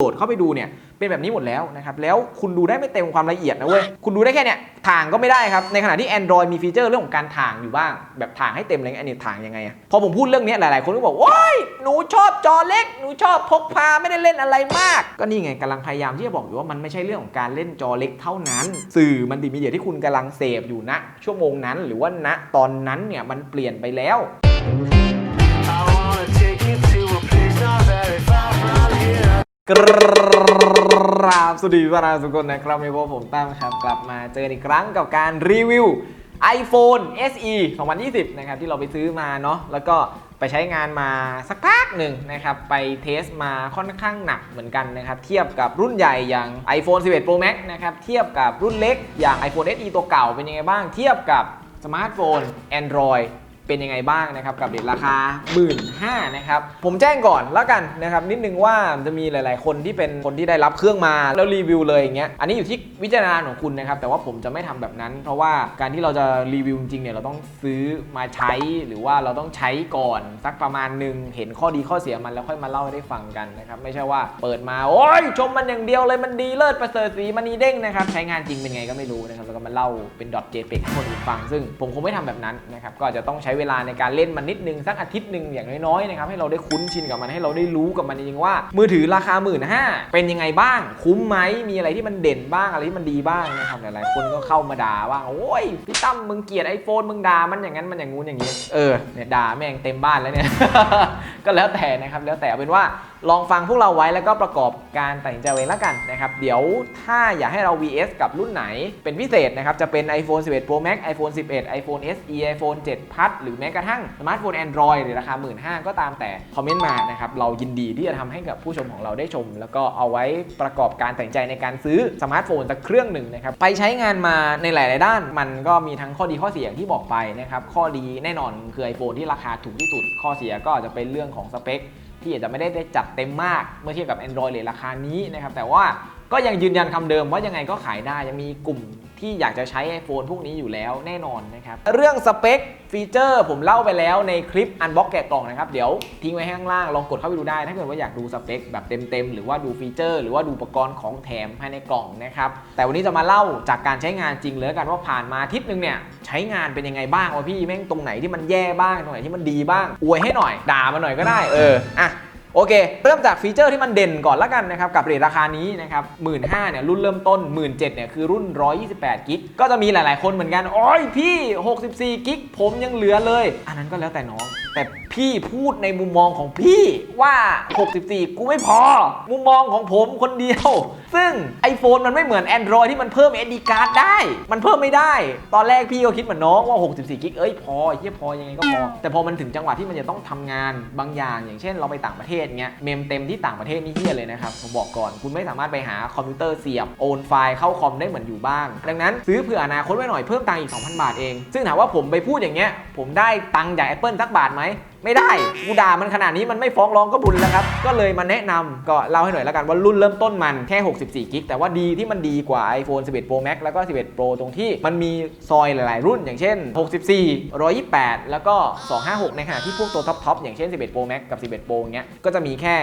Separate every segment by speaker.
Speaker 1: โหลดเข้าไปดูเนี่ยเป็นแบบนี้หมดแล้วนะครับแล้วคุณดูได้ไม่เต็มความละเอียดนะเว้ยคุณดูได้แค่เนี่ยถ่างก็ไม่ได้ครับในขณะที่ Android มีฟีเจอร์เรื่องของการถ่างอยู่บ้าง แบบถ่างให้เต็มอะไรเงี้ยอันนี้ถ่างยังไงอะพอผมพูดเรื่องนี้หลายๆ คนก็บอกโอ้ยหนูชอบจอเล็กหนูชอบพกพาไม่ได้เล่นอะไรมาก ก็นี่ไงกำลังพยายามที่จะบอกอยู่ว่ามันไม่ใช่เรื่องของการเล่นจอเล็กเท่านั้น สื่อมันติมีเดียที่คุณกำลังเสพอยู่ณชั่วโมงนั้น หรือว่าณตอนนั้นเนี่ยมันเปลี่ยนไปแล้ว กราบสวัสดีวาราสุกคนนะครับมีพวกผมตั้มครับ กลับมาเจออีกครั้งกับการรีวิว iPhone SE 2020 นะครับ ที่เราไปซื้อมาเนาะแล้วก็ไปใช้งานมาสักพักหนึ่งนะครับ ไปเทสมาค่อนข้างหนักเหมือนกันนะครับ เทียบกับรุ่นใหญ่อย่าง iPhone 11 Pro Max นะครับ เทียบกับรุ่นเล็กอย่าง iPhone SE ตัวเก่าเป็นยังไงบ้าง เทียบกับสมาร์ทโฟน Android เป็นยังไงบ้างนะครับกับเด็ดราคา 1 5ื่นนะครับผมแจ้งก่อนแล้วกันนะครับนิดนึงว่าจะมีหลาย ๆ คนที่เป็นคนที่ได้รับเครื่องมาแล้วรีวิวเลยอย่างเงี้ยอันนี้อยู่ที่วิจารณญาณของคุณนะครับแต่ว่าผมจะไม่ทำแบบนั้น เพราะว่าการที่เราจะรีวิวจริงเนี่ยเราต้องซื้อมาใช้หรือว่าเราต้องใช้ก่อนสักประมาณหนึ่งเห็นข้อดีข้อเสียมันแล้วค่อยมาเล่าให้ได้ฟังกันนะครับไม่ใช่ว่าเปิดมาโอ้ยชมมันอย่างเดียวเลยมันดีเลิศประเสริฐสีมันนีเด้งนะครับใช้งานจริงเป็นไงก็ไม่รู้นะครับแล้วก็มาเล่าเป็น .jpeg ให้คนอื่นฟัง ซึ่งผมคงไม่ทำแบบนั้นนะครับก็จะต้องใช้เวลาในการเล่นมันนิดนึงสักอาทิตย์หนึ่งอย่างน้อยๆนะครับให้เราได้คุ้นชินกับมันให้เราได้รู้กับมันจริงๆว่า มือถือราคา1 5ื่นห้าเป็นยังไงบ้าง คุ้มไหมมีอะไรที่มันเด่นบ้างอะไรที่มันดีบ้างนะครับหลายๆคนก็เข้ามาด่าว่าโอ้ยพี่ตั้มมึงเกลียดไอโฟนมึงด่ามันอย่างนั้นมันอย่างงู้นอย่างนี้เออเนี่ยด่าแม่งเต็มบ้านแล้วเนี่ยก็แล้วแต่นะครับแล้วแต่เป็นว่าลองฟังพวกเราไว้แล้วก็ประกอบการตัดสินใจเองแล้วกันนะครับ เดี๋ยวถ้าอยากให้เรา VS กับรุ่นไหนเป็นพิเศษนะครับ จะเป็น iPhone 11 Pro Max iPhone 11 iPhone SE iPhone 7 Plus หรือแม้กระทั่งสมาร์ทโฟน Android หรือราคา 1 5ื่นก็ตามแต่คอมเมนต์มานะครับเรายินดีที่จะทำให้กับผู้ชมของเราได้ชม แล้วก็เอาไว้ประกอบการตัดสินใจในการซื้อสมาร์ทโฟนสักเครื่องหนึ่งนะครับไปใช้งานมาในหลาย ๆ ด้าน มันก็มีทั้งข้อดีข้อเสียอย่างที่บอกไปนะครับข้อดีแน่นอนคือ iPhone ที่ราคาถูกที่สุด ข้อเสียก็อาจจะเป็นเรื่องของสเปคที่อาจจะไม่ได้ได้จัดเต็มมากเมื่อเทียบกับ Android เลยราคานี้นะครับแต่ว่าก็ยังยืนยันคำเดิมว่ายังไงก็ขายได้ยังมีกลุ่ม ที่อยากจะใช้ iPhone พวกนี้อยู่แล้วแน่นอนนะครับ เรื่องสเปคฟีเจอร์ผมเล่าไปแล้วในคลิปอันบ็อกแกะกล่องนะครับ เดี๋ยวทิ้งไว้ข้างล่าง ลองกดเข้าไปดูได้ ถ้าเกิดว่าอยากดูสเปคแบบเต็มๆ หรือว่าดูฟีเจอร์ หรือว่าดูอุปกรณ์ของแถมภายในกล่องนะครับ แต่วันนี้จะมาเล่าจากการใช้งานจริงเลยกันว่าผ่านมาทิตย์หนึงเนี่ยใช้งานเป็นยังไงบ้างวะพี่แม่งตรงไหนที่มันแย่บ้างตรงไหนที่มันดีบ้างอวยให้หน่อยด่ามาหน่อยก็ได้เอออะ โอเค เริ่มจากฟีเจอร์ที่มันเด่นก่อนละกันนะครับกับเรทราคานี้นะครับหมื่นห้าเนี่ยรุ่นเริ่มต้น 1 7ื่นเนี่ยคือรุ่น 128 กิก ก็จะมีหลายๆ คนเหมือนกัน โอ้ยพี่ 64 กิก ผมยังเหลือเลย อันนั้นก็แล้วแต่น้อง แต่พี่พูดในมุมมองของพี่ว่า 64 กูไม่พอ มุมมองของผมคนเดียว ซึ่ง iPhone มันไม่เหมือน Android ที่มันเพิ่ม SD card ได้ มันเพิ่มไม่ได้ ตอนแรกพี่ก็คิดเหมือนน้องว่า 64 กิก เอ้ยพอเฮียพอยังไงก็พอ แต่พอมันถึงจังหวะที่มันจะต้องทำงานบางอย่าง อย่างเช่น เราไปต่างประเทศเงี้ย เมมเต็มที่ต่างประเทศนี่เฮียเลยนะครับ ผมบอกก่อน คุณไม่สามารถไปหาคอมพิวเตอร์เสียบ โอนไฟล์เข้าคอมได้เหมือนอยู่บ้างดังนั้นซื้อเผื่ออนาคตไว้หน่อยเพิ่มตังค์อีก 2,000 บาทเอง ซึ่งถามว่าผมไปพูดอย่างเงี้ย ผมได้ตังค์จาก Apple สักบาทไหมไม่ได้กูด่ามันขนาดนี้มันไม่ฟ้องร้องก็บุญแล้วครับ ก็เลยมาแนะนำก็เล่าให้หน่อยแล้วกันว่ารุ่นเริ่มต้นมันแค่ 64 กิกแต่ว่าดีที่มันดีกว่า iPhone 11 Pro Max แล้วก็ 11 Pro ตรงที่มันมีซอยหลาย ๆ รุ่นอย่างเช่น 64 128 แล้วก็ 256 ในขณะที่พวกตัวท็อป ๆ อย่างเช่น 11 Pro Max กับ 11 Pro เงี้ยก็จะมีแค่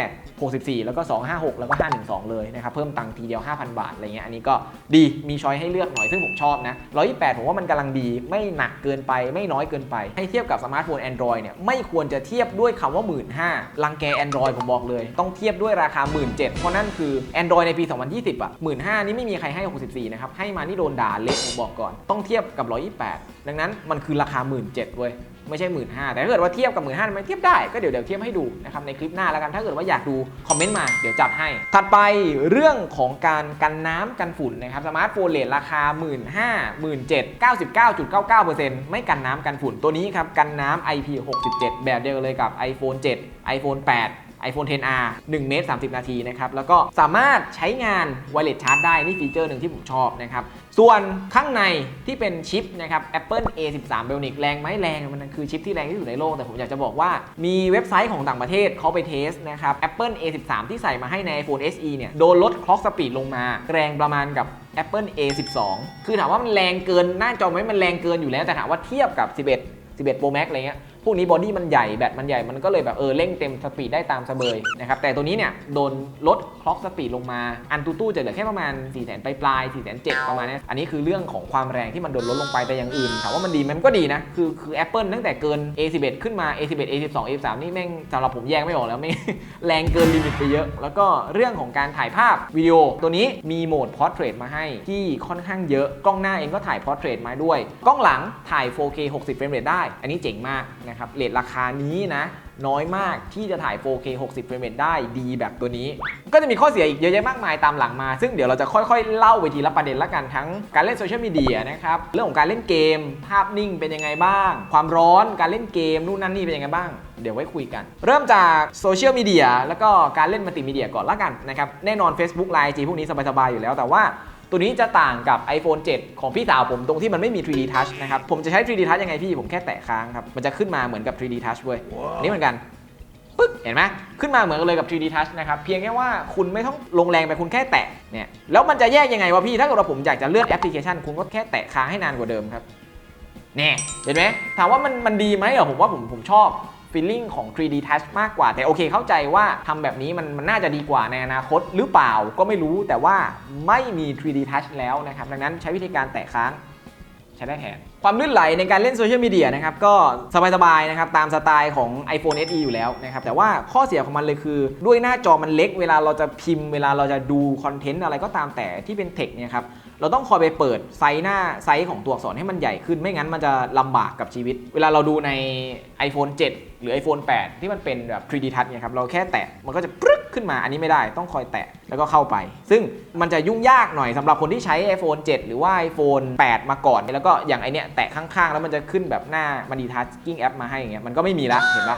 Speaker 1: 64 แล้วก็ 256 แล้วก็ 512 เลยนะครับเพิ่มตังค์ทีเดียว 5,000 บาทอะไรเงี้ยอันนี้ก็ดีมีช้อยให้เลือกหน่อยซึ่งผมชอบนะ128 ผมว่ามันกำลังดีไม่หนักเกินไปไม่น้อยเกินไปให้เทียบกับสมาร์ทโฟน Android เนี่ยไม่ควรจะเทียบด้วยคำว่า 15,000ลังแก Android ผมบอกเลย ต้องเทียบด้วยราคา 1 7ื่นเพราะนั่นคือ Android ในปี 2020 อะ15,000นี่ไม่มีใครให้ 64 นะครับ ให้มานี่โดนด่าเละผมบอกก่อน ต้องเทียบกับ 128 ดังนั้นมันคือราคา 1 7ื่นเว้ย ไม่ใช่หมื่นห้าแต่ถ้าเกิดว่าเทียบกับหมื่นห้ามันเทียบได้ก็เดี๋ยวเดี๋ยวเทียบให้ดูนะครับในคลิปหน้าแล้วกันถ้าเกิดว่าอยากดูคอมเมนต์มาเดี๋ยวจัดให้ ถัดไปเรื่องของการกันน้ำกันฝุ่นนะครับสมาร์ทโฟนเลทราคา 1 5 0 0 0 17 99.99%ไม่กันน้ำกันฝุ่นตัวนี้ครับกันน้ำ IP67 แบบเดียวเลยกับ iPhone 7 iPhone 8 iPhone 10R 1 เมตร 30 นาทีนะครับ แล้วก็สามารถใช้งาน Wireless Charge ได้ นี่ฟีเจอร์หนึ่งที่ผมชอบนะครับ ส่วนข้างในที่เป็นชิปนะครับ Apple A13 Bionic แรงไหมแรง มันคือชิปที่แรงที่สุดในโลก แต่ผมอยากจะบอกว่ามีเว็บไซต์ของต่างประเทศเขาไปเทสนะครับ Apple A13 ที่ใส่มาให้ใน iPhone SE เนี่ยโดนลด clock speed ลงมา แรงประมาณกับ Apple A12 คือถามว่ามันแรงเกินหน้าจอไหมมันแรงเกินอยู่แล้วแต่ถามว่าเทียบกับ 11 11 Pro Max อะไรเงี้ย พวกนี้บอดี้มันใหญ่แบตมันใหญ่มันก็เลยแบบเออเร่งเต็มสปีดได้ตามสเบยนะครับแต่ตัวนี้เนี่ยโดนลดคล็อกสปีดลงมาอันตูตู้จะเหลือแค่ประมาณ4 0 0 0 0 0ปลายๆ4 0 0 0 0ประมาณนี้อันนี้คือเรื่องของความแรงที่มันโดนลดลงไปแต่อย่างอื่นถามว่ามันดีมันก็ดีนะคือคือ Apple ตั้งแต่เกิน A11 ขึ้นมา A11 A12 A13 นี่แม่งสำหรับผมแยกไม่ออกแล้วไม่แรงเกินลิมิตไปเยอะ แล้วก็เรื่องของการถ่ายภาพวิดีโอตัวนี้มีโหมด Portrait มาให้ที่ค่อนข้างเยอะกล้องหน้าเองก็ถ่าย Portrait มาด้วย กล้องหลังถ่าย 4K 60เฟรมเรทได้ อันนี้เจ๋งมากนะครับเรทราคานี้นะ น้อยมากที่จะถ่าย 4K 60 เฟรมเรทได้ดีแบบตัวนี้ ก็จะมีข้อเสียอีกเยอะแยะมากมายตามหลังมา ซึ่งเดี๋ยวเราจะค่อยๆ เล่าไปทีละประเด็นละกันทั้งการเล่นโซเชียลมีเดียนะครับเรื่องของการเล่นเกม ภาพนิ่งเป็นยังไงบ้าง ความร้อนการเล่นเกมนู่นนั่นนี่เป็นยังไงบ้างเดี๋ยวไว้คุยกัน เริ่มจากโซเชียลมีเดียแล้วก็การเล่นมัลติมีเดียก่อนละกันนะครับแน่นอน Facebook Line IG พวกนี้สบายๆอยู่แล้วแต่ว่า ตัวนี้จะต่างกับ iPhone 7 ของพี่สาวผมตรงที่มันไม่มี 3D Touch นะครับ ผมจะใช้ 3D Touch ยังไงพี่ ผมแค่แตะค้างครับ มันจะขึ้นมาเหมือนกับ 3D Touch เว้ย อันนี้เหมือนกันปึ๊กเห็นไหมขึ้นมาเหมือนกันเลยกับ 3D Touch นะครับ เพียงแค่ว่าคุณไม่ต้องลงแรงไปคุณแค่แตะเนี่ย แล้วมันจะแยกยังไงวะพี่ ถ้าเกิดว่าผมอยากจะเลื่อนแอปพลิเคชัน คุณก็แค่แตะค้างให้นานกว่าเดิมครับ แน่ เห็นไหมถามว่ามันมันดีไหมเหรอผมว่าผมผมชอบ ฟีลลิ่งของ 3D Touch มากกว่า แต่โอเคเข้าใจว่าทำแบบนี้มันมันน่าจะดีกว่าในอนาคตหรือเปล่าก็ไม่รู้แต่ว่าไม่มี 3D Touch แล้วนะครับดังนั้นใช้วิธีการแตะค้างใช้ได้แทนความลื่นไหลในการเล่นโซเชียลมีเดียนะครับก็สบายๆนะครับตามสไตล์ของ iPhone SE อยู่แล้วนะครับแต่ว่าข้อเสียของมันเลยคือ ด้วยหน้าจอมันเล็ก เวลาเราจะพิมพ์เวลาเราจะดูคอนเทนต์อะไรก็ตามแต่ที่เป็นเทคเนี่ยครับเราต้องคอยไปเปิดไซส์หน้าไซส์ของตัวอักษรให้มันใหญ่ขึ้นไม่งั้นมันจะลำบากกับชีวิต เวลาเราดูใน iPhone 7หรือ iPhone 8 ที่มันเป็นแบบ 3D Touch เนี่ยครับเราแค่แตะมันก็จะปึ๊กขึ้นมาอันนี้ไม่ได้ต้องคอยแตะแล้วก็เข้าไป ซึ่งมันจะยุ่งยากหน่อยสำหรับคนที่ใช้ iPhone 7 หรือว่า iPhone 8 มาก่อน แล้วก็อย่างไอเนี้ยแตะข้างๆ แล้วมันจะขึ้นแบบหน้ามันดีทัชกิ้งแอปมาให้อย่างเงี้ยมันก็ไม่มีละเห็นปะ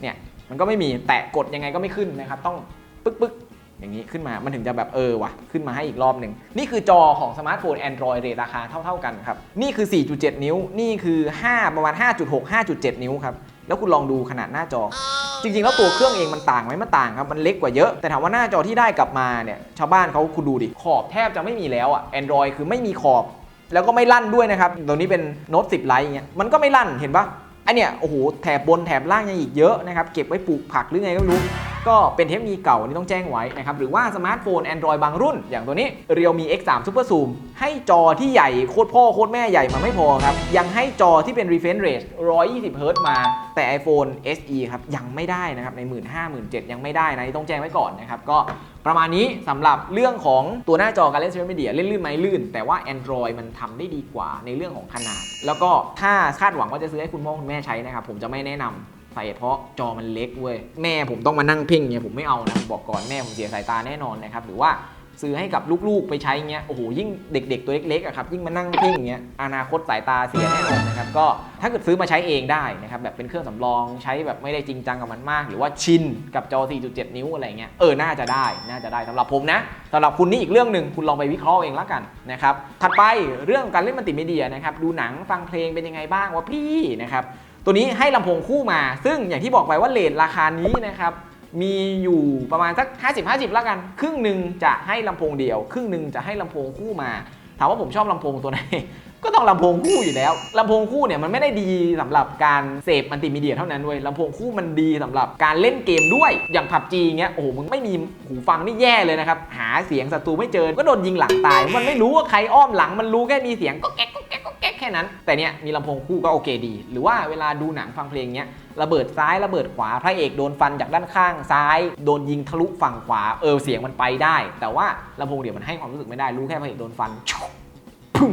Speaker 1: เนี่ยมันก็ไม่มีแตะกดยังไงก็ไม่ขึ้นนะครับต้องปึ๊กปึ๊กอย่างนี้ขึ้นมา มันถึงจะแบบเออว่ะขึ้นมาให้อีกรอบหนึ่ง นี่คือจอของสมาร์ทโฟน Android เรทราคาเท่า ๆกันครับ นี่คือ 4.7 นิ้ว นี่คือ 5 ประมาณ 5.6 5.7 นิ้วครับ แล้วคุณลองดูขนาดหน้าจอ จริงๆ แล้วตัวเครื่องเองมันต่างไหมมันต่างครับ มันเล็กกว่าเยอะ แต่ถามว่าหน้าจอที่ได้กลับมาเนี่ย ชาวบ้านเขาคุณดูดิ ขอบแทบจะไม่มีแล้วอะ Android คือไม่มีขอบ แล้วก็ไม่ลั่นด้วยนะครับ ตัวนี้เป็นโน้ต10ไลท์เงี้ย มันก็ไม่ลั่น เห็นปะ ไอเนี่ยโอ้โหแถบบนแถบล่างยังอีกเยอะนะครับเก็บไว้ปลูกผักหรือไงก็ไม่รู้ ก็เป็นเทคโนโลยีเก่าอันนี้ต้องแจ้งไว้นะครับหรือว่าสมาร์ทโฟน Android บางรุ่น อย่างตัวนี้ Realme X3 Super Zoom ให้จอที่ใหญ่โคตรพ่อโคตรแม่ใหญ่มาไม่พอครับ ยังให้จอที่เป็น refresh rate 120 Hz มา แต่ iPhone SE ครับยังไม่ได้นะครับใน 1 5 0 0 0 17ยังไม่ได้นะนี่ต้องแจ้งไว้ก่อนนะครับก็ ประมาณนี้สำหรับเรื่องของตัวหน้าจอการเล่นโซเชียลมีเดียเล่นลื่นไหมลื่น แต่ว่า Android มันทำได้ดีกว่าในเรื่องของขนาด แล้วก็ถ้าคาดหวังว่าจะซื้อให้คุณพ่อคุณแม่ใช้นะครับผมจะไม่แนะนำสาเหตุเพราะจอมันเล็กเว้ยแม่ผมต้องมานั่งเพ่งเนี่ยผมไม่เอานะผมบอกก่อนแม่ผมเสียสายตาแน่นอนนะครับหรือว่า ซื้อให้กับลูกๆไปใช้เงี้ยโอ้โหยิ่งเด็ก ๆ ตัวเล็กๆอะครับยิ่งมานั่งเพ่งเงี้ยอนาคตสายตาเสียแน่นอนนะครับก็ถ้าเกิดซื้อมาใช้เองได้นะครับแบบเป็นเครื่องสำรองใช้แบบไม่ได้จริงจังกับมันมาก หรือว่าชินกับจอ 4.7 นิ้วอะไรเงี้ยเออน่าจะได้น่าจะได้สำหรับผมนะสำหรับคุณนี่อีกเรื่องหนึ่งคุณลองไปวิเคราะห์เองละกันนะครับถัดไปเรื่องการเล่นมัลติมีเดียนะครับดูหนังฟังเพลงเป็นยังไงบ้างวะพี่นะครับตัวนี้ให้ลำโพงคู่มา ซึ่งอย่างที่บอกไปว่าเลทราคานี้นะครับ มีอยู่ประมาณสัก 50-50 แล้วกัน ครึ่งหนึ่งจะให้ลำโพงเดียว ครึ่งหนึ่งจะให้ลำโพงคู่มา ถามว่าผมชอบลำโพงตัวไหน ก็ต้องลำโพงคู่อยู่แล้วลำโพงคู่เนี่ยมันไม่ได้ดีสำหรับการเสพมัลติมีเดียเท่านั้นเว้ยลำโพงคู่มันดีสำหรับการเล่นเกมด้วยอย่างผับจีเงี้ยโอ้โหมึงไม่มีหูฟังนี่แย่เลยนะครับหาเสียงศัตรูไม่เจอก็โดนยิงหลังตาย มันไม่รู้ว่าใครอ้อมหลังมันรู้แค่มีเสียงก็แก๊กก็แก๊ก แก๊กแค่นั้น แต่เนี่ยมีลำโพงคู่ก็โอเคดี หรือว่าเวลาดูหนังฟังเพลงเนี้ยระเบิดซ้ายระเบิดขวาพระเอกโดนฟันจากด้านข้างซ้าย โดนยิงทะลุฝั่งขวาเออเสียงมันไปได้ แต่ว่าลำโพงเดี๋ยวมันให้ความรู้สึกไม่ได้รู้แค่พระเอกโดนฟันพุ่ง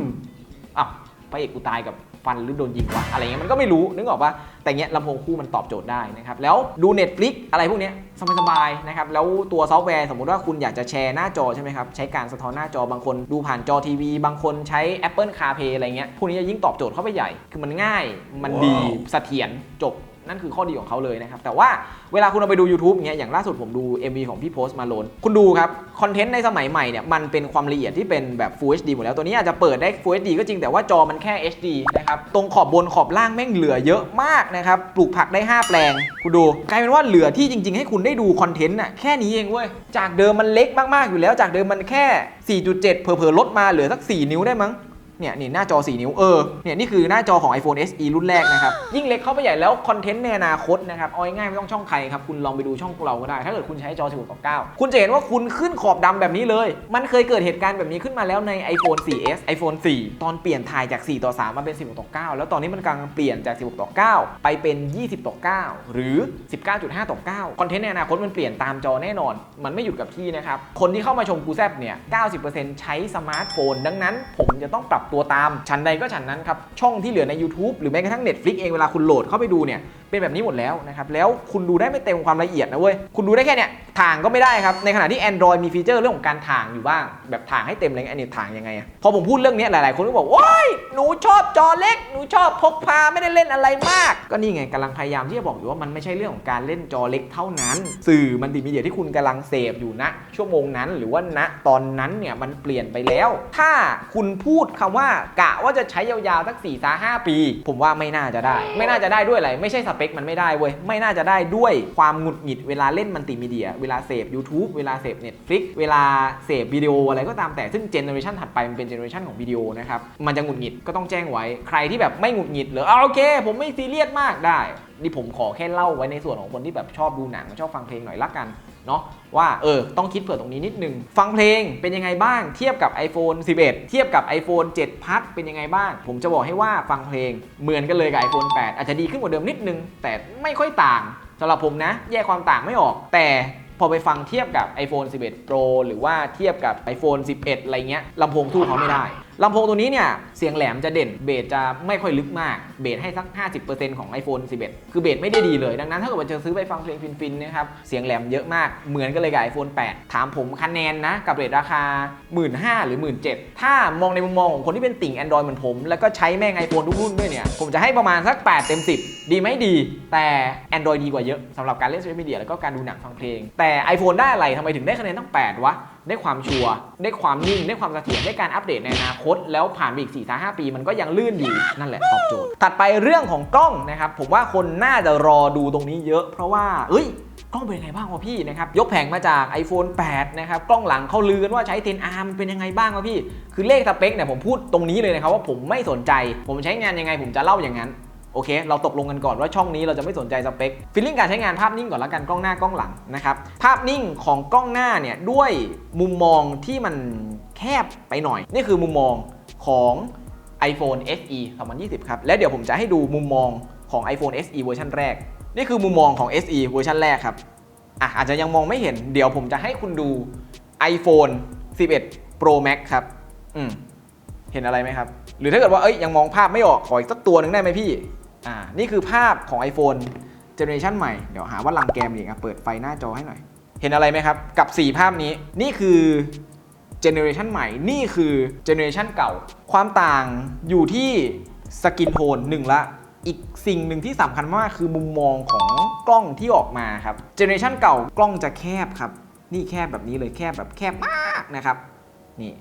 Speaker 1: อ้าวพระเอกกูตายกับ ฟันหรือโดนยิงวะอะไรเงี้ยมันก็ไม่รู้นึกออกปะแต่เงี้ยลำโพงคู่มันตอบโจทย์ได้นะครับแล้วดู Netflix อะไรพวกเนี้ยสบายๆนะครับแล้วตัวซอฟต์แวร์สมมุติว่าคุณอยากจะแชร์หน้าจอใช่ไหมครับใช้การสะท้อนหน้าจอบางคนดูผ่านจอทีวี บางคนใช้ Apple CarPlay อะไรเงี้ยพวกนี้จะยิ่งตอบโจทย์เข้าไปใหญ่ คือมันง่ายมันดีเสถียรจบ นั่นคือข้อดีของเขาเลยนะครับแต่ว่าเวลาคุณเอาไปดู YouTube เงี้ยอย่างล่าสุดผมดู MV ของพี่โพสมาโลนคุณดูครับคอนเทนต์ในสมัยใหม่เนี่ยมันเป็นความละเอียดที่เป็นแบบ Full HD หมดแล้วตัวนี้อาจจะเปิดได้ Full HD ก็จริงแต่ว่าจอมันแค่ HD นะครับตรงขอบบนขอบล่างแม่งเหลือเยอะมากนะครับปลูกผักได้ 5 แปลง คุณดูกลายเป็นว่าเหลือที่จริง ๆ ให้คุณได้ดูคอนเทนต์น่ะแค่นี้เองเว้ยจากเดิมมันเล็กมากๆอยู่แล้ว จากเดิมมันแค่ 4.7 เผลอๆลดมาเหลือสัก 4 นิ้วได้มั้ง เนี่ยนี่หน้าจอ 4 นิ้วเออเนี่ยนี่คือหน้าจอของ iPhone SE รุ่นแรกนะครับ ยิ่งเล็กเข้าไปใหญ่แล้วคอนเทนต์ในอนาคตนะครับเอาง่ายไม่ต้องช่องใครครับ คุณลองไปดูช่องเราก็ได้ ถ้าเกิดคุณใช้จอ 16ต่อ9คุณจะเห็นว่าคุณขึ้นขอบดำแบบนี้เลย มันเคยเกิดเหตุการณ์แบบนี้ขึ้นมาแล้วใน iPhone 4S iPhone 4 ตอนเปลี่ยนถ่ายจาก 4 ต่อ 3 มาเป็น 16ต่อ9แล้วตอนนี้มันกำลังเปลี่ยนจาก 16ต่อ9ไปเป็น 20ต่อ9หรือ 19.5 ต่อ 9 คอนเทนต์ในอนาคตมันเปลี่ยนตามจอแน่นอน มันไม่หยุดกับที่นะครับคนที่เข้ามาชมกูแซบเนี่ย90%ใช้สมาร์ทโฟน ดังนั้นผมจะต้องปรับตัวตามชั้นใดก็ชั้นนั้นครับ ช่องที่เหลือใน YouTube หรือแม้กระทั่ง Netflix เองเวลาคุณโหลดเข้าไปดูเนี่ยเป็นแบบนี้หมดแล้วนะครับ แล้วคุณดูได้ไม่เต็มความละเอียดนะเว้ย คุณดูได้แค่เนี่ยถ่างก็ไม่ได้ครับ ในขณะที่ Android มีฟีเจอร์เรื่องของการถ่างอยู่บ้าง แบบถ่างให้เต็มเลยอันนี้ถ่างยังไงอะพอผมพูดเรื่องนี้หลาย ๆ คนก็บอกโอ้ยหนูชอบจอเล็ก หนูชอบพกพาไม่ได้เล่นอะไรมาก ก็นี่ไงกำลังพยายามที่จะบอกอยู่ว่ามันไม่ใช่เรื่องของการเล่นจอเล็กเท่านั้น สื่อมันติมีเดียที่คุณกำลังเสพอยู่ณชั่วโมงนั้น หรือว่าณตอนนั้นเนี่ยมันเปลี่ยนไปแล้ว ถ้าคุณพูดคำว่ากะว่าจะใช้ยาวๆสัก4ี่ห้าปี ผมว่าไม่น่าจะได้ ไม่น่าจะได้ด้วยอะไร ไม่ใช่สเปคมันไม่ได้เว้ย ไม่น่าจะได้ด้วยความหงุดหงิดเวลาเล่นมัลติมีเดีย เวลาเสพ YouTube เวลาเสพ Netflix เวลาเสพวิดีโออะไรก็ตามแต่ซึ่งเจเนอเรชันถัดไปมันเป็นเจเนอเรชันของวิดีโอนะครับมันจะหงุดหงิดก็ต้องแจ้งไว้ใครที่แบบไม่หงุดหงิดหรือเอาโอเค ผมไม่ซีเรียสมากได้ นี่ผมขอแค่เล่าไว้ในส่วนของคนที่แบบชอบดูหนังชอบฟังเพลงหน่อยละกันเนาะว่าเออต้องคิดเผื่อตรงนี้นิดนึง ฟังเพลงเป็นยังไงบ้าง เทียบกับ iPhone 11 เทียบกับ iPhone 7 Plus เป็นยังไงบ้าง ผมจะบอกให้ว่าฟังเพลงเหมือนกันเลยกับ iPhone 8 อาจจะดีขึ้นกว่าเดิมนิดนึง แต่ไม่ค่อยต่างสำหรับผมนะ แยกความต่างไม่ออก แต่พอไปฟังเทียบกับ iPhone 11 Pro หรือว่าเทียบกับ iPhone 11 อะไรเงี้ยลำโพงสู้เขาไม่ได้ ลำโพงตัวนี้เนี่ย เสียงแหลมจะเด่น เบสจะไม่ค่อยลึกมาก เบสให้สัก 50%ของ iPhone 11 คือเบสไม่ได้ดีเลย ดังนั้นถ้าเกิดว่าจะซื้อไปฟังเพลงฟินๆนะครับ เสียงแหลมเยอะมาก เหมือนกันเลยกับ iPhone 8 ถามผมคะแนนนะ กับเรทราคา 15,000หรือ 17,000ถ้ามองในมุมมองของคนที่เป็นติ่ง Android เหมือนผม แล้วก็ใช้แม่ง iPhone ทุกรุ่นด้วยเนี่ย ผมจะให้ประมาณสัก 8 เต็ม 10 ดีไหมดี แต่ Android ดีกว่าเยอะสำหรับการเล่นโซเชียลมีเดียแล้วก็การดูหนังฟังเพลง แต่ iPhone ได้อะไรทำไมถึงได้คะแนนตั้ง8วะ ได้ความชัวร์ได้ความนิ่ง ได้ความเสถียรได้การอัปเดตในอนาคต แล้วผ่านไปอีก4 5ปี มันก็ยังลื่นอยู่นั่นแหละตอบโจทย์ถัดไปเรื่องของกล้องนะครับผมว่าคนน่าจะรอดูตรงนี้เยอะ เพราะว่าเอ้ยกล้องเป็นยังไงบ้างวะพี่นะครับยกแผงมาจาก iPhone 8 นะครับ กล้องหลังเขาลือกันว่าใช้ 10R มันเป็นยังไงบ้างวะพี่ คือเลขสเปคเนี่ยผมพูดตรงนี้เลยนะครับว่าผมไม่สนใจ ผมใช้งานยังไงผมจะเล่าอย่างนั้น โอเค เราตกลงกันก่อนว่าช่องนี้เราจะไม่สนใจสเปคฟีลลิ่งการใช้งานภาพนิ่งก่อนละกันกล้องหน้ากล้องหลังนะครับ ภาพนิ่งของกล้องหน้าเนี่ยด้วยมุมมองที่มันแคบไปหน่อย นี่คือมุมมองของ iPhone SE 2020 ครับ และเดี๋ยวผมจะให้ดูมุมมองของ iPhone SE เวอร์ชันแรก นี่คือมุมมองของ SE เวอร์ชันแรกครับอะอาจจะยังมองไม่เห็น เดี๋ยวผมจะให้คุณดู iPhone 11 Pro Max ครับ อืม เห็นอะไรไหมครับ หรือถ้าเกิดว่า เอ้ย ยังมองภาพไม่ออก ขออีกสักตัวหนึ่งได้ไหมพี่ อ่า นี่คือภาพของ iPhone เจเนอเรชันใหม่ เดี๋ยวหาว่าลังแกมอีกอะเปิดไฟหน้าจอให้หน่อย เห็นอะไรไหมครับ กับ 4 ภาพนี้ นี่คือเจเนอเรชันใหม่ นี่คือเจเนอเรชันเก่า ความต่างอยู่ที่สกินโทนหนึ่งละ อีกสิ่งหนึ่งที่สำคัญมากคือมุมมองของกล้องที่ออกมาครับ เจเนอเรชันเก่ากล้องจะแคบครับ นี่แคบแบบนี้เลยแคบแบบแคบมากนะครับ นี่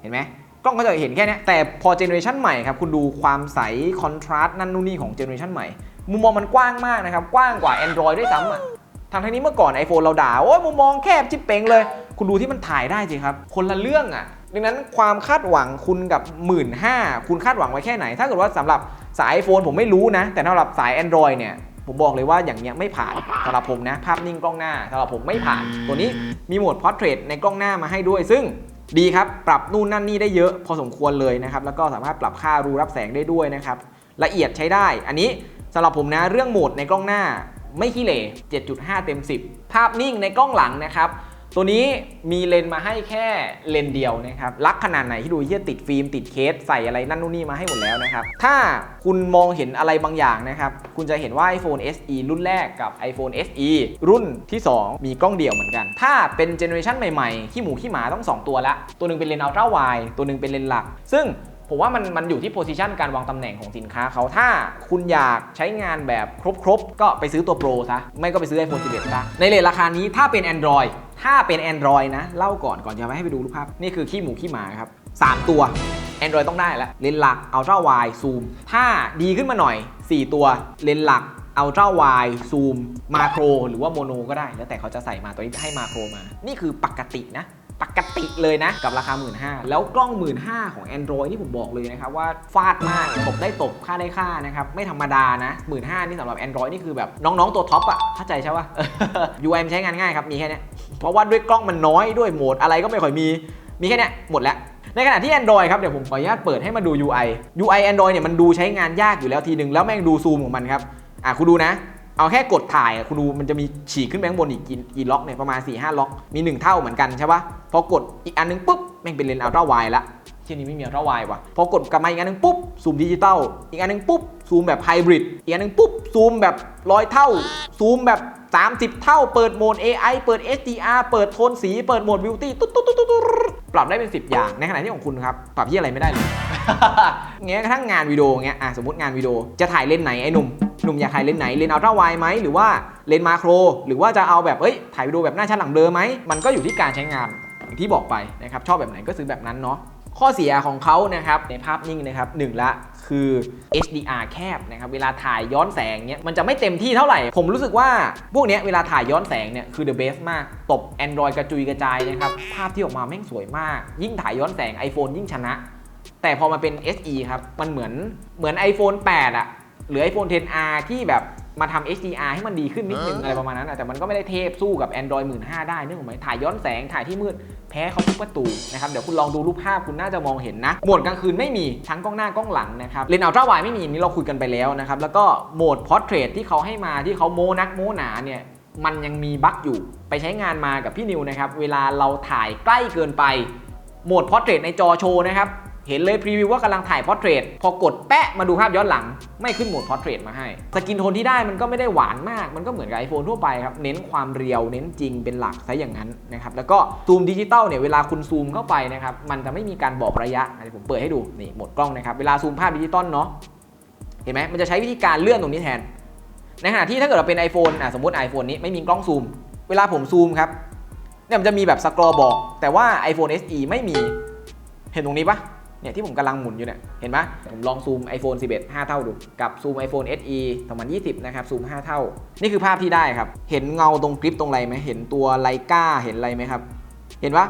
Speaker 1: เห็นไหม กล้องก็จะเห็นแค่นี้แต่พอเจเนอเรชันใหม่ครับคุณดูความใสคอนทราสต์นั่นนู่นนี่ของเจเนอเรชันใหม่มุมมองมันกว้างมากนะครับกว้างกว่า Android ด้วยซ้ำอะทางทางนี้เมื่อก่อน iPhone เราด่า โอ้ยมุมมองแคบจิบเป่งเลย คุณดูที่มันถ่ายได้สิครับ คนละเรื่องอะ ดังนั้นความคาดหวังคุณกับ 1 5ื่นคุณคาดหวังไว้แค่ไหน ถ้าเกิดว่าสำหรับสาย iPhone ผมไม่รู้นะ แต่สำหรับสาย Android เนี่ย ผมบอกเลยว่าอย่างเงี้ยไม่ผ่านสำหรับผมนะ ภาพนิ่งกล้องหน้าสำหรับผมไม่ผ่าน ตัวนี้มีโหมด Portrait ในกล้องหน้ามาให้ด้วย ซึ่ง ดีครับ ปรับนู่นนั่นนี่ได้เยอะพอสมควรเลยนะครับ แล้วก็สามารถปรับค่ารูรับแสงได้ด้วยนะครับ ละเอียดใช้ได้ อันนี้สำหรับผมนะเรื่องโหมดในกล้องหน้าไม่ขี้เหร่7.5 เต็ม 10 ภาพนิ่งในกล้องหลังนะครับ ตัวนี้มีเลนมาให้แค่เลนเดียวนะครับรักขนาดไหนที่ดูเฮียติดฟิล์มติดเคสใส่อะไรนั่นนู่นนี่มาให้หมดแล้วนะครับ ถ้าคุณมองเห็นอะไรบางอย่างนะครับ คุณจะเห็นว่า iPhone SE รุ่นแรกกับ iPhone SE รุ่นที่ 2 มีกล้องเดี่ยวเหมือนกัน ถ้าเป็นเจเนอเรชันใหม่ๆขี้หมูขี้หมาต้อง 2 ตัวละ ตัวหนึงเป็นเลนอัลตร้าไวตัวหนึงเป็นเลนหลัก ซึ่ง ผมว่ามันมันอยู่ที่โพซิชันการวางตำแหน่งของสินค้าเขาถ้าคุณอยากใช้งานแบบครบๆ ก็ไปซื้อตัวโปรซะ ไม่ก็ไปซื้อ iPhone 11ซะ ในเลทราคานี้ถ้าเป็น Android ถ้าเป็น Android นะ เล่าก่อนก่อนจะไปให้ไปดูรูปภาพ นี่คือขี้หมูขี้หมาครับ 3 ตัว Android ต้องได้แล้วเลนส์หลัก Ultra Wide Zoom ถ้าดีขึ้นมาหน่อย 4 ตัวเลนส์หลัก Ultra Wide Zoom มาโครหรือว่าโมโนก็ได้ แล้วแต่เขาจะใส่มาตัวนี้ให้มาโครมา นี่คือปกตินะ ปกติเลยนะ กับราคา 1 5ื่นแล้วกล้อง 1 5ื่นของ Android นี่ผมบอกเลยนะครับว่าฟาดมากตบได้ตบค่าได้ค่านะครับไม่ธรรมดานะ 1 5ื่นนี่สำหรับ Android นี่คือแบบน้องๆตัวท็อปอะเข้าใจใช่ปะ UI มันใช้งานง่ายครับมีแค่นี้เพราะว่าด้วยกล้องมันน้อยด้วยโหมดอะไรก็ไม่ค่อยมีมีแค่นี้หมดแล้วในขณะที่ Android ครับ เดี๋ยวผมขออนุญาตเปิดให้มาดู UI UI Android เนี่ยมันดูใช้งานยากอยู่แล้วทีหนึ่งแล้วแม่งดูซูมของมันครับ อะคุณดูนะ เอาแค่กดถ่ายคุณดูมันจะมีฉีกขึ้นไปข้างบนอีกกี่ล็อกเนี่ยประมาณ4 5ล็อกมี 1 เท่าเหมือนกันใช่ปะพอกดอีกอันนึงปุ๊บแม่งเป็นเลนส์อัลตร้าไวละที่นี้ไม่มีอัลตร้าไวว่ะพอกดกลับมาอีกอันนึงปุ๊บซูมดิจิตอลอีกอันนึงปุ๊บซูมแบบไฮบริดอีกอันนึงปุ๊บซูมแบบร้อยเท่า ซูมแบบ 30 เท่า เปิดโหมด AI เปิด HDR เปิดโทนสีเปิดโหมด Beauty ตุ๊ดตุ๊ดตุ๊ดตุ๊ดตุ๊ดปรับได้เป็น 10 อย่างในขณะที่ของคุณครับปรับที่อะไรไม่ได้เลยเงี้ยกระทั่งงานวิดีโอเงี้ยอะสมมติงานวิดีโอจะถ่ายเลนไหนไอ้หนุ่ม หนุ่มอยากถ่ายเลนส์ไหนเลนส์อัลตร้าไวไหมหรือว่าเลนส์มาโคร หรือว่าจะเอาแบบเอ้ยถ่ายวิดีโอแบบหน้าชัดหลังเบลอไหมมันก็อยู่ที่การใช้งานอย่างที่บอกไปนะครับชอบแบบไหนก็ซื้อแบบนั้นเนาะข้อเสียของเขานะครับในภาพนิ่งนะครับหนึ่งละคือ HDR แคบนะครับเวลาถ่ายย้อนแสงเนี้ยมันจะไม่เต็มที่เท่าไหร่ ผมรู้สึกว่าพวกเนี้ยเวลาถ่ายย้อนแสงเนี่ยคือ the best มาก ตบ Android กระจุยกระจายนะครับภาพที่ออกมาแม่งสวยมาก ยิ่งถ่ายย้อนแสง iPhone ยิ่งชนะ แต่พอมาเป็น SE ครับ มันเหมือนเหมือน iPhone 8อะ หรือ iPhone 10R ที่แบบมาทำ HDR ให้มันดีขึ้นนิดนึงอะไรประมาณนั้นอะแต่มันก็ไม่ได้เทพสู้กับ Android 15,000ได้นึกออกไหมถ่ายย้อนแสงถ่ายที่มืดแพ้เขาทุกประตูนะครับเดี๋ยวคุณลองดูรูปภาพคุณน่าจะมองเห็นนะ โหมดกลางคืนไม่มีทั้งกล้องหน้ากล้องหลังนะครับเลนส์อัลตร้าไวไม่มีอันนี้เราคุยกันไปแล้วนะครับแล้วก็โหมดพอร์เทรตที่เขาให้มาที่เขาโมนักโมหนาเนี่ยมันยังมีบั๊กอยู่ ไปใช้งานมากับพี่นิวนะครับเวลาเราถ่ายใกล้เกินไปโหมดพอร์เทรตในจอโชว์นะครับ เห็นเลยพรีวิวว่ากำลังถ่ายพอร์เทรตพอกดแปะมาดูภาพย้อนหลัง ไม่ขึ้นโหมดพอร์เทรตมาให้ สกินโทนที่ได้มันก็ไม่ได้หวานมาก มันก็เหมือนกับ iPhone ทั่วไปครับ เน้นความเรียว เน้นจริงเป็นหลักซะอย่างนั้นนะครับ แล้วก็ซูมดิจิตอลเนี่ยเวลาคุณซูมเข้าไปนะครับ มันจะไม่มีการบอกระยะอันนี้ผมเปิดให้ดู นี่โหมดกล้องนะครับ เวลาซูมภาพดิจิตอลเนาะ เห็นไหมมันจะใช้วิธีการเลื่อนตรงนี้แทน ในขณะที่ถ้าเกิดเราเป็น iPhone อะสมมติ iPhone นี้ไม่มีกล้องซูม เวลาผมซูมครับเนี่ยมันจะมีแบบสกรอบอก แต่ว่า iPhone SE ไม่มี เห็นตรงนี้ปะ เนี่ยที่ผมกำลังหมุนอยู่เนี่ย เห็นปะผมลองซูม iPhone 11 5 เท่าดู กับซูม iPhone SE 2020 นะครับ ซูม 5 เท่า นี่คือภาพที่ได้ครับ เห็นเงาตรงกริปตรงไรไหมเห็นตัวไลกาเห็นอะไรไหมครับ เห็นปะ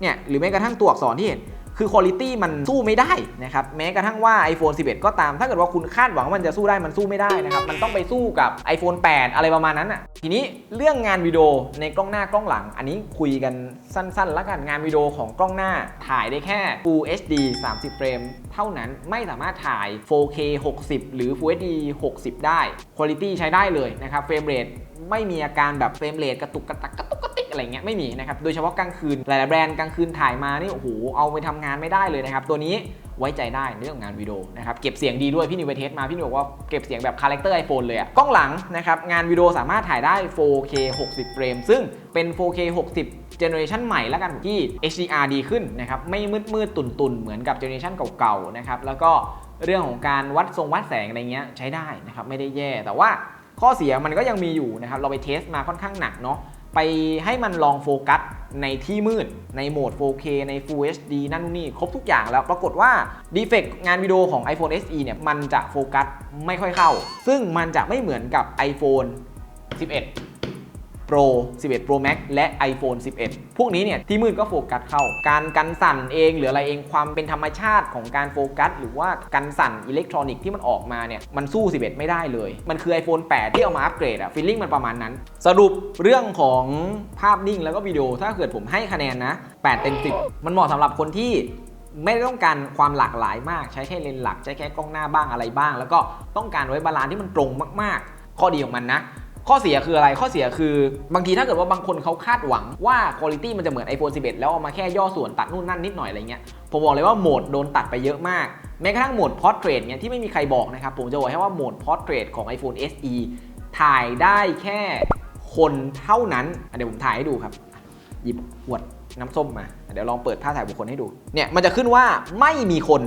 Speaker 1: เนี่ย หรือแม้กระทั่งตัวอักษรที่เห็น คือคุณภาพมันสู้ไม่ได้นะครับแม้กระทั่งว่า iPhone 11 ก็ตาม ถ้าเกิดว่าคุณคาดหวังว่ามันจะสู้ได้มันสู้ไม่ได้นะครับมันต้องไปสู้กับ iPhone 8 อะไรประมาณนั้นอะทีนี้เรื่องงานวิดีโอในกล้องหน้ากล้องหลัง อันนี้คุยกันสั้นๆแล้วกันงานวิดีโอของกล้องหน้าถ่ายได้แค่ Full HD 30 เฟรมเท่านั้นไม่สามารถถ่าย 4K 60 หรือ Full HD 60 ได้คุณภาพใช้ได้เลยนะครับเฟรมเรท ไม่มีอาการแบบเฟรมเรทกระตุกกระตักกระตุกกระติกอะไรเงี้ยไม่มีนะครับโดยเฉพาะกลางคืนหลายๆแบรนด์กลางคืนถ่ายมานี่โอ้โหเอาไปทำงานไม่ได้เลยนะครับตัวนี้ไว้ใจได้ในเรื่องงานวิดีโอนะครับเก็บเสียงดีด้วยพี่นิวไปเทสมาพี่นิวบอกว่าเก็บเสียงแบบคาแรคเตอร์ iPhone เลยอะกล้องหลังนะครับงานวิดีโอสามารถถ่ายได้ 4K 60 เฟรมซึ่งเป็น 4K 60 เจเนอเรชันใหม่แล้วกันที่ HDR ดีขึ้นนะครับไม่มืดมืดตุ่นตุนเหมือนกับเจเนอเรชันเก่าๆนะครับแล้วก็เรื่องของการวัดทรงวัดแสงอะไรเงี้ยใช้ได้นะครับไม่ได้แย่แต่ว่า ข้อเสียมันก็ยังมีอยู่นะครับ เราไปเทสมาค่อนข้างหนักเนาะ ไปให้มันลองโฟกัสในที่มืด ในโหมด 4K ใน Full HD นั่นนู่นนี่ครบทุกอย่างแล้ว ปรากฏว่าดีเฟกงานวิดีโอของ iPhone SE เนี่ย มันจะโฟกัสไม่ค่อยเข้า ซึ่งมันจะไม่เหมือนกับ iPhone 11 Pro 11 Pro Max และ iPhone 11 พวกนี้เนี่ยที่มืดก็โฟกัสเข้า การกันสั่นเองหรืออะไรเองความเป็นธรรมชาติของการโฟกัส หรือว่ากันสั่นอิเล็กทรอนิกส์ที่มันออกมาเนี่ยมันสู้ 11 ไม่ได้เลย มันคือ iPhone 8 ที่เอามาอัปเกรดอะฟีลลิ่งมันประมาณนั้น สรุปเรื่องของภาพนิ่งแล้วก็วิดีโอถ้าเกิดผมให้คะแนนนะ 8 เต็ม 10 มันเหมาะสำหรับคนที่ไม่ต้องการความหลากหลายมาก ใช้แค่เลนส์หลักใช้แค่กล้องหน้าบ้างอะไรบ้าง แล้วก็ต้องการไว้บาลานซ์ที่มันตรงมาก ๆ ข้อดีของมันนะ ข้อเสียคืออะไรข้อเสียคือบางทีถ้าเกิดว่าบางคนเขาคาดหวังว่าคุณภาพมันจะเหมือน iPhone 11 แล้วเอามาแค่ย่อส่วนตัดนู่นนั่นนิดหน่อยอะไรเงี้ยผมบอกเลยว่าโหมดโดนตัดไปเยอะมากแม้กระทั่งโหมด Portrait เนี่ยที่ไม่มีใครบอกนะครับผมจะบอกให้ว่าโหมด Portrait ของ iPhone SE ถ่ายได้แค่คนเท่านั้นเดี๋ยวผมถ่ายให้ดูครับ หยิบขวดน้ำส้มมา เดี๋ยวลองเปิดภาพถ่ายบุคคลให้ดู เนี่ยมันจะขึ้นว่าไม่มีคน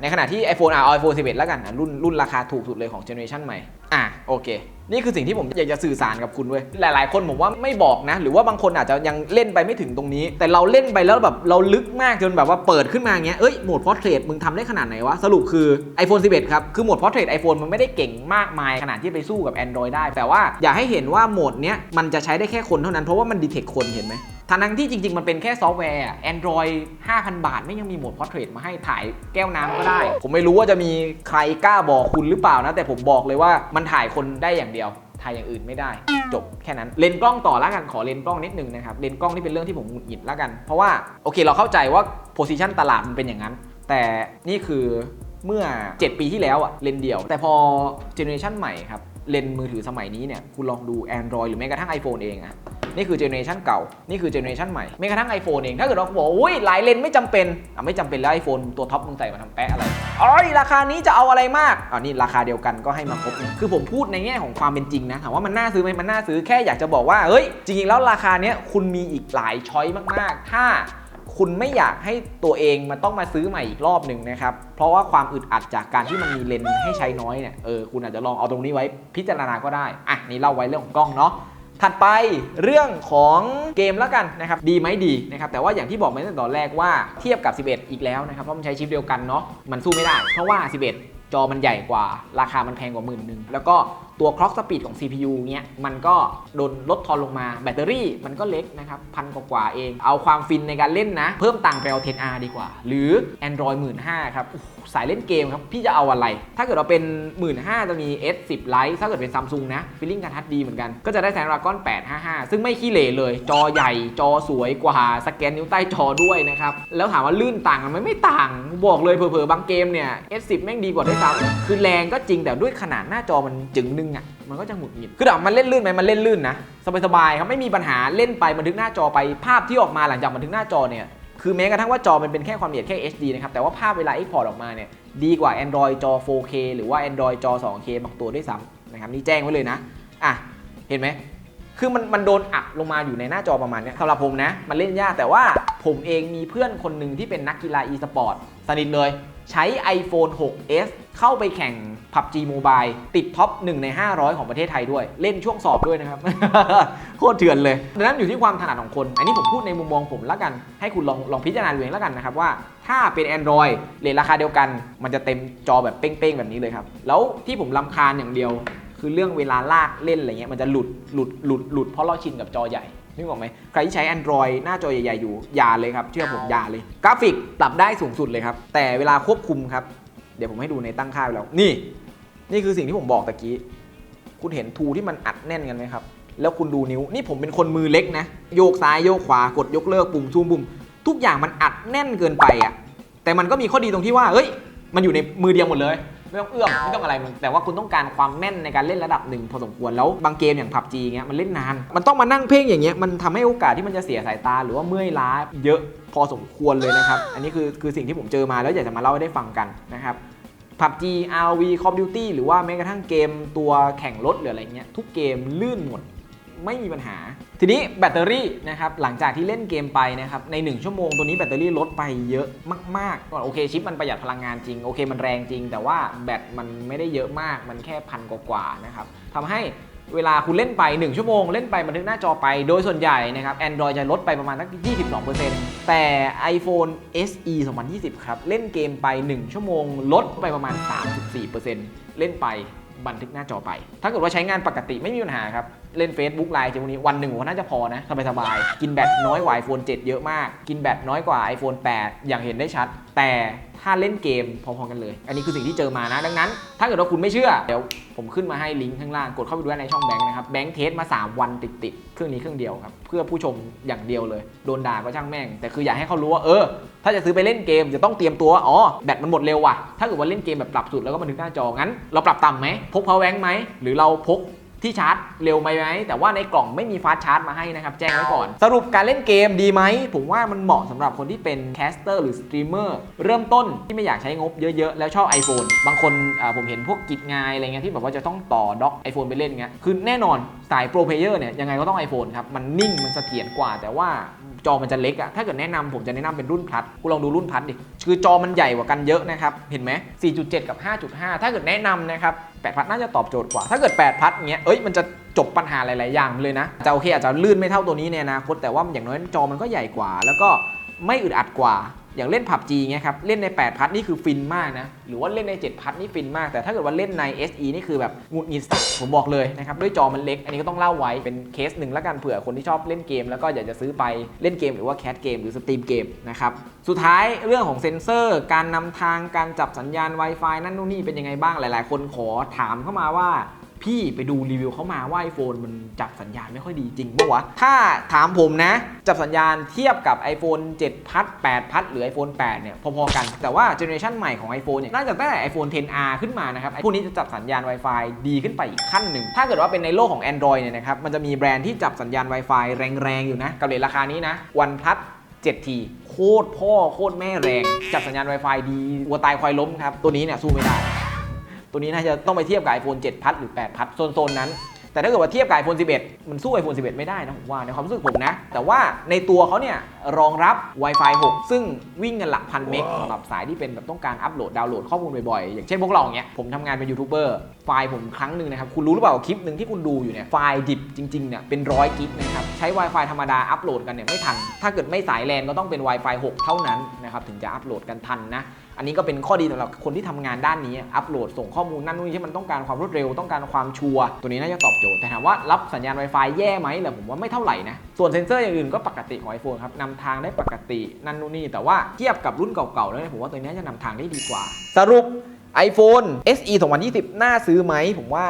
Speaker 1: ในขณะที่ iPhone อะเอา iPhone 11 แล้วกัน รุ่นรุ่นราคาถูกสุดเลยของเจเนอเรชันใหม่ อะโอเค นี่คือสิ่งที่ผมอยากจะสื่อสารกับคุณเว้ย หลาย ๆ คนผมว่าไม่บอกนะ หรือว่าบางคนอาจจะยังเล่นไปไม่ถึงตรงนี้ แต่เราเล่นไปแล้วแบบเราลึกมากจนแบบว่าเปิดขึ้นมาเงี้ย เอ้ย โหมด Portrait มึงทำได้ขนาดไหนวะ สรุปคือ iPhone 11 ครับ คือโหมด Portrait iPhone มันไม่ได้เก่งมากมายขนาดที่ไปสู้กับ Android ได้ แต่ว่าอยากให้เห็นว่าโหมดเนี้ยมันจะใช้ได้แค่คนเท่านั้นเพราะว่ามันดีเทคคนเห็นไหม ทั้งที่จริง ๆ มันเป็นแค่ซอฟต์แวร์อะ Android 5,000 บาท ไม่ยังมีโหมด Portrait มาให้ถ่ายแก้วน้ำก็ได้ ผมไม่รู้ว่าจะมีใครกล้าบอกคุณหรือเปล่านะ แต่ผมบอกเลยว่ามันถ่ายคนได้อย่างเดียว ถ่ายอย่างอื่นไม่ได้ จบแค่นั้น เลนส์กล้องต่อแล้วกันขอเลนส์กล้องนิดนึงนะครับ เลนส์กล้องนี่เป็นเรื่องที่ผมหงุดหงิดแล้วกัน เพราะว่าโอเคเราเข้าใจว่า position ตลาดมันเป็นอย่างนั้น แต่นี่คือเมื่อ 7 ปีที่แล้วอะเลนส์เดียว แต่พอเจเนอเรชันใหม่ครับ เลนส์มือถือสมัยนี้เนี่ยคุณลองดู Android หรือแม้กระทั่ง iPhone เองอะนี่คือเจเนอเรชันเก่า นี่คือเจเนอเรชันใหม่แม้กระทั่ง iPhone เอง ถ้าเกิดเราบอกว่าอุ้ยหลายเลนไม่จำเป็นอะไม่จำเป็นแล้ว iPhone ตัวท็อปมึงใส่มาทำแปะอะไรอ๋อยราคานี้จะเอาอะไรมากอ่านี่ราคาเดียวกันก็ให้มาครบคือผมพูดในแง่ของความเป็นจริงนะถามว่ามันน่าซื้อไหมมันน่าซื้อแค่อยากจะบอกว่าเฮ้ยจริงๆแล้วราคาเนี้ยคุณมีอีกหลายช้อยมากๆ ถ้า คุณไม่อยากให้ตัวเองมันต้องมาซื้อใหม่อีกรอบหนึ่งนะครับ เพราะว่าความอึดอัดจากการที่มันมีเลนส์ให้ใช้น้อยเนี่ย เออ คุณอาจจะลองเอาตรงนี้ไว้พิจารณาก็ได้ อะ นี่เล่าไว้เรื่องของกล้องเนาะ ถัดไปเรื่องของเกมแล้วกันนะครับ ดีไหมดีนะครับ แต่ว่าอย่างที่บอกไปตั้งแต่ตอนแรกว่าเทียบกับ 11 อีกแล้วนะครับ เพราะมันใช้ชิปเดียวกันเนาะ มันสู้ไม่ได้ เพราะว่า 11 จอมันใหญ่กว่า ราคามันแพงกว่าหมื่นหนึ่งแล้วก็ ตัว clock speed ของ CPU เนี้ยมันก็โดนลดทอนลงมาแบตเตอรี่มันก็เล็กนะครับพันกว่าเอง เอาความฟินในการเล่นนะ เพิ่มตังค์ไปเอา 10R ดีกว่า หรือ Android 1 5 0 0ครับโอ้โหสายเล่นเกมครับ พี่จะเอาอะไร ถ้าเกิดเราเป็น 15,000จะมี S10 Lite ถ้าเกิดเป็น Samsung นะฟีลลิ่งการทัดดีเหมือนกัน ก็จะได้ Snapdragon 855 ซึ่งไม่ขี้เหร่เลย จอใหญ่ จอสวยกว่า สแกนนิ้วใต้จอด้วยนะครับ แล้วถามว่าลื่นต่างกันไหมไม่ต่าง บอกเลยเผลอๆ บางเกมเนี่ย S10 แม่งดีกว่าด้วยซ้ำคือแรงก็จริงแต่ด้วยขนาดหน้าจอมันจึงนึงอะมันก็จะหงุดหงิด คือถามมันเล่นลื่นไหมมันเล่นลื่นนะ สบายๆครับ ไม่มีปัญหา เล่นไปบันทึกหน้าจอไป ภาพที่ออกมาหลังจากบันทึกหน้าจอเนี่ย คือแม้กระทั่งว่าจอมันเป็นแค่ความละเอียดแค่ HD นะครับแต่ว่าภาพเวลา Export ออกมาเนี่ยดีกว่า Android จอ 4K หรือว่า Android จอ 2K บางตัวด้วยซ้ำนะครับนี่แจ้งไว้เลยนะอะเห็นไหมคือมันมันโดนอัดลงมาอยู่ในหน้าจอประมาณเนี้ยสำหรับผมนะ มันเล่นยากแต่ว่าผมเองมีเพื่อนคนหนึ่งที่เป็นนักกีฬา e-sport สนิทเลย ใช้ iPhone 6s เข้าไปแข่ง PUBG Mobile ติดท็อป 1 ใน 500 ของประเทศไทยด้วย เล่นช่วงสอบด้วยนะครับ โคตรเถื่อนเลย ดังนั้นอยู่ที่ความถนัดของคน อันนี้ผมพูดในมุมมองผมแล้วกัน ให้คุณลองลองพิจารณาดูเองแล้วกันนะครับว่าถ้าเป็น Android เลทราคาเดียวกัน มันจะเต็มจอแบบเป้งๆ แบบนี้เลยครับ แล้วที่ผมลำคาญอย่างเดียว คือเรื่องเวลาลากเล่นอะไรเงี้ยมันจะหลุดหลุดหลุดหลุดเพราะเราชินกับจอใหญ่ นึกออกไหมใครที่ใช้ Android หน้าจอใหญ่ๆอยู่อย่าเลยครับ เชื่อผมอย่าเลย กราฟิกปรับได้สูงสุดเลยครับ แต่เวลาควบคุมครับ เดี๋ยวผมให้ดูในตั้งค่าไปแล้ว นี่ นี่คือสิ่งที่ผมบอกตะกี้ คุณเห็นทูที่มันอัดแน่นกันไหมครับ แล้วคุณดูนิ้ว นี่ผมเป็นคนมือเล็กนะ โยกซ้ายโยกขวากดยกเลิกปุ่มซูมปุ่ม ทุกอย่างมันอัดแน่นเกินไปอะแต่มันก็มีข้อดีตรงที่ว่า เฮ้ย มันอยู่ในมือเดียวหมดเลย ไม่ต้องเอื้อมไม่ต้องอะไรมันแต่ว่าคุณต้องการความแม่นในการเล่นระดับหนึ่งพอสมควรแล้วบางเกมอย่างผับจีเงี้ยมันเล่นนาน มันต้องมานั่งเพ่งอย่างเงี้ยมันทำให้โอกาสที่มันจะเสียสายตาหรือว่าเมื่อยล้าเยอะพอสมควรเลยนะครับ อันนี้คือคือสิ่งที่ผมเจอมาแล้วอยากจะมาเล่าให้ได้ฟังกันนะครับผับจี RV Call of Duty หรือว่าแม้กระทั่งเกมตัวแข่งรถหรืออะไรเงี้ยทุกเกมลื่นหมด ไม่มีปัญหา ทีนี้แบตเตอรี่นะครับหลังจากที่เล่นเกมไปนะครับใน 1 ชั่วโมงตัวนี้แบตเตอรี่ลดไปเยอะมากๆก็โอเคชิปมันประหยัดพลังงานจริงโอเคมันแรงจริง แต่ว่าแบตมันไม่ได้เยอะมากมันแค่พันกว่าๆนะครับทำให้เวลาคุณเล่นไป 1 ชั่วโมง เล่นไปบันทึกหน้าจอไปโดยส่วนใหญ่นะครับ Android จะลดไปประมาณสัก 22%แต่ iPhone SE 2020 ครับ เล่นเกมไป 1 ชั่วโมง ลดไปประมาณ 34%เล่นไปบันทึกหน้าจอไป ถ้าเกิดว่าใช้งานปกติไม่มีปัญหาครับ เล่น Facebook ไลน์เจมนี้วันหนึ่งผมว่าน่าจะพอนะสบายๆกินแบตน้อยกว่า iPhone 7 เยอะมาก กินแบตน้อยกว่า iPhone 8 อย่างเห็นได้ชัด แต่ถ้าเล่นเกมพอๆกันเลย อันนี้คือสิ่งที่เจอมานะ ดังนั้น ถ้าเกิดว่าคุณไม่เชื่อ เดี๋ยวผมขึ้นมาให้ลิงก์ข้างล่าง กดเข้าไปดูได้ในช่องแบงค์นะครับ แบงค์เทสมา 3 วันติดๆ เครื่องนี้เครื่องเดียวครับ เพื่อผู้ชมอย่างเดียวเลย โดนด่าก็ช่างแม่ง แต่คืออยากให้เขารู้ว่า เออ ถ้าจะซื้อไปเล่นเกมจะต้องเตรียมตัวว่าอ๋อ แบตมันหมดเร็วว่ะ ถ้าเกิดว่าเล่นเกมแบบปรับสุดแล้วก็บันทึกหน้าจอ งั้น เราปรับต่ำไหม พก power bank ไหมหรือเราพก ที่ชาร์จเร็วไหมไหมแต่ว่าในกล่องไม่มีฟาสชาร์จมาให้นะครับ แจ้งไว้ก่อน สรุปการเล่นเกมดีไหม ผมว่ามันเหมาะสำหรับคนที่เป็นแคสเตอร์หรือสตรีมเมอร์เริ่มต้นที่ไม่อยากใช้งบเยอะๆ แล้วชอบ iPhone บางคนผมเห็นพวกกิจงานอะไรเงี้ยที่แบบว่าจะต้องต่อด็อก iPhone ไปเล่นเงี้ยคือแน่นอนสายโปรเพเยอร์เนี่ยยังไงก็ต้อง iPhone ครับมันนิ่งมันเสถียรกว่าแต่ว่า จอมันจะเล็กอะถ้าเกิดแนะนำผมจะแนะนำเป็นรุ่นพลัสกูลองดูรุ่นพลัสดิคือจอมันใหญ่กว่ากันเยอะนะครับเห็นไหม4.7 กับ 5.5 ถ้าเกิดแนะนำนะครับ8พัดน่าจะตอบโจทย์กว่า ถ้าเกิด 8 พัดเงี้ยเอ้ยมันจะจบปัญหาหลาย ๆ อย่างเลยนะจะโอเคอาจจะลื่นไม่เท่าตัวนี้ในอนาคตแต่ว่าอย่างน้อยจอมันก็ใหญ่กว่า แล้วก็ไม่อึดอัดกว่า อย่างเล่นผับจีเงี้ยครับเล่นใน 8 พัทนี่คือฟินมากนะ หรือว่าเล่นใน 7 พัทนี่ฟินมาก แต่ถ้าเกิดว่าเล่นใน SE นี่คือแบบงุดหงิดสัตว์ผมบอกเลยนะครับ ด้วยจอมันเล็ก อันนี้ก็ต้องเล่าไว้เป็นเคสหนึ่งแล้วกันเผื่อคนที่ชอบเล่นเกม แล้วก็อยากจะซื้อไปเล่นเกมหรือว่าแคสเกมหรือสตรีมเกมนะครับสุดท้ายเรื่องของเซ็นเซอร์ การนำทางการจับสัญญาณ Wi-Fi นั่นนู่นนี่เป็นยังไงบ้างหลาย ๆ คนขอถามเข้ามาว่า พี่ไปดูรีวิวเขามาว่า iPhone มันจับสัญญาณไม่ค่อยดีจริงปะวะ ถ้าถามผมนะ จับสัญญาณเทียบกับ iPhone 7 พัด8 พัดหรือ iPhone 8 เนี่ย พอๆกัน แต่ว่าเจเนอเรชันใหม่ของ iPhone เนี่ยน่าจะตั้งแต่ iPhone 10R ขึ้นมานะครับพวกนี้จะจับสัญญาณ Wi-Fi ดีขึ้นไปอีกขั้นหนึ่ง ถ้าเกิดว่าเป็นในโลกของ Android เนี่ยนะครับ มันจะมีแบรนด์ที่จับสัญญาณ Wi-Fi แรงๆอยู่นะกับเลทราคานี้นะ OnePlus 7T โคตรพ่อโคตรแม่แรง จับสัญญาณ Wi-Fi ดีวัวตายควายล้มครับตัวนี้เนี่ยสู้ไม่ได้ ตัวนี้น่าจะต้องไปเทียบกับ iPhone 7พัดหรือ 8 พัดโซนๆนั้น แต่ถ้าเกิดว่าเทียบกับ iPhone 11 มันสู้ iPhone 11 ไม่ได้นะผมว่าในความรู้สึกผมนะ แต่ว่าในตัวเขาเนี่ยรองรับ Wi-Fi 6 ซึ่งวิ่งกันหลักพันเมกสำหรับสายที่เป็นแบบต้องการอัปโหลดดาวน์โหลดข้อมูลบ่อยๆ อย่างเช่นพวกเราอย่างเงี้ยผมทำงานเป็นยูทูบเบอร์ไฟล์ผมครั้งหนึ่งนะครับ คุณรู้หรือเปล่าคลิปหนึ่งที่คุณดูอยู่เนี่ยไฟล์ดิบจริงๆเนี่ยเป็นร้อยกิกนะครับ ใช้ Wi-Fi ธรรมดาอัปโหลดกันเนี่ยไม่ทัน ถ้าเกิดไม่สายแลนก็ต้องเป็น Wi-Fi 6 เท่านั้นนะครับถึงจะอัปโหลดกันทันนะ อันนี้ก็เป็นข้อดีสำหรับคนที่ทำงานด้านนี้อัปโหลดส่งข้อมูลนั่นนู่นนี่ที่มันต้องการความรวดเร็วต้องการความชัวร์ตัวนี้น่าจะตอบโจทย์แต่ถามว่ารับสัญญาณ Wi-Fi แย่ไหมเหรอผมว่าไม่เท่าไหร่นะส่วนเซนเซอร์อย่างอื่นก็ปกติของ iPhone ครับนำทางได้ปกตินั่นนู่นนี่แต่ว่าเทียบกับรุ่นเก่าๆแล้วเนี่ยผมว่าตัวนี้จะนำทางได้ดีกว่า สรุป iPhone SE 2020 น่าซื้อไหม ผมว่า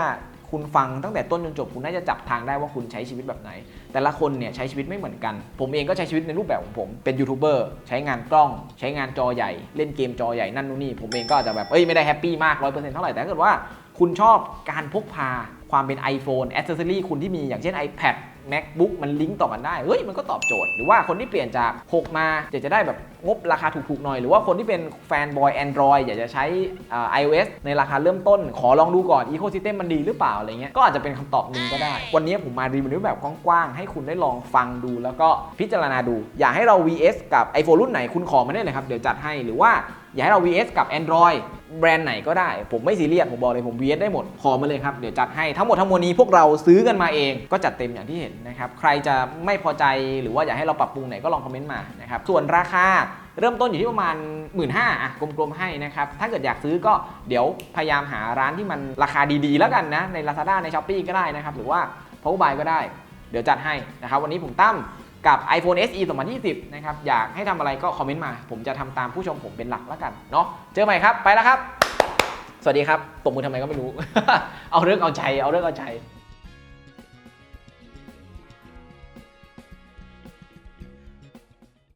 Speaker 1: คุณฟังตั้งแต่ต้นจนจบคุณน่าจะจับทางได้ว่าคุณใช้ชีวิตแบบไหน แต่ละคนเนี่ยใช้ชีวิตไม่เหมือนกัน ผมเองก็ใช้ชีวิตในรูปแบบของผมเป็นยูทูบเบอร์ใช้งานกล้อง ใช้งานจอใหญ่เล่นเกมจอใหญ่นั่นนู่นนี่ผมเองก็อาจจะแบบเอ้ยไม่ได้แฮปปี้มาก100%เปอร์เซ็นต์เท่าไหร่แต่ถ้าเกิดว่าคุณชอบการพกพาความเป็น iPhone a c c e s s o r y คุณที่มีอย่างเช่น iPad MacBook มันลิงก์ต่อกันได้ เฮ้ย มันก็ตอบโจทย์ หรือว่าคนที่เปลี่ยนจาก 6 มาอยากจะได้แบบงบราคาถูกๆหน่อย หรือว่าคนที่เป็นแฟนบอย Android อยากจะใช้อ่า iOS ในราคาเริ่มต้น ขอลองดูก่อน Ecosystem มันดีหรือเปล่าอะไรเงี้ย ก็อาจจะเป็นคำตอบหนึ่งก็ได้ วันนี้ผมมารีวิวแบบกว้างๆ ให้คุณได้ลองฟังดูแล้วก็พิจารณาดู อยากให้เรา VS กับ iPhone รุ่นไหนคุณขอมาได้เลยครับ เดี๋ยวจัดให้ หรือว่าอยากให้เรา VS กับ Android แบรนด์ไหนก็ได้ ผมไม่ซีเรียสผมบอกเลยผม VS ได้หมดขอมาเลยครับ เดี๋ยวจัดให้ทั้งหมดทั้งมวลนี้พวกเราซื้อกันมาเองก็จัดเต็มอย่างที่เห็นนะครับ ใครจะไม่พอใจหรือว่าอยากให้เราปรับปรุงไหนก็ลองคอมเมนต์มานะครับส่วนราคาเริ่มต้นอยู่ที่ประมาณ 1 5ื่นอะกลมๆให้นะครับ ถ้าเกิดอยากซื้อก็เดี๋ยวพยายามหาร้านที่มันราคาดีๆ แล้วกันนะ ใน Lazada ใน s h อ p e e ก็ได้นะครับ หรือว่า Power b y ก็ได้ เดี๋ยวจัดให้นะครับ วันนี้ผมตั้ม กับ iPhone SE 2020 นะครับ อยากให้ทำอะไรก็คอมเมนต์มา ผมจะทำตามผู้ชมผมเป็นหลักแล้วกันเนาะเจอใหม่ครับ ไปแล้วครับ สวัสดีครับตบมือทำไมก็ไม่รู้ เอาเรื่องเอาใจเอาเรื่องเอาใจ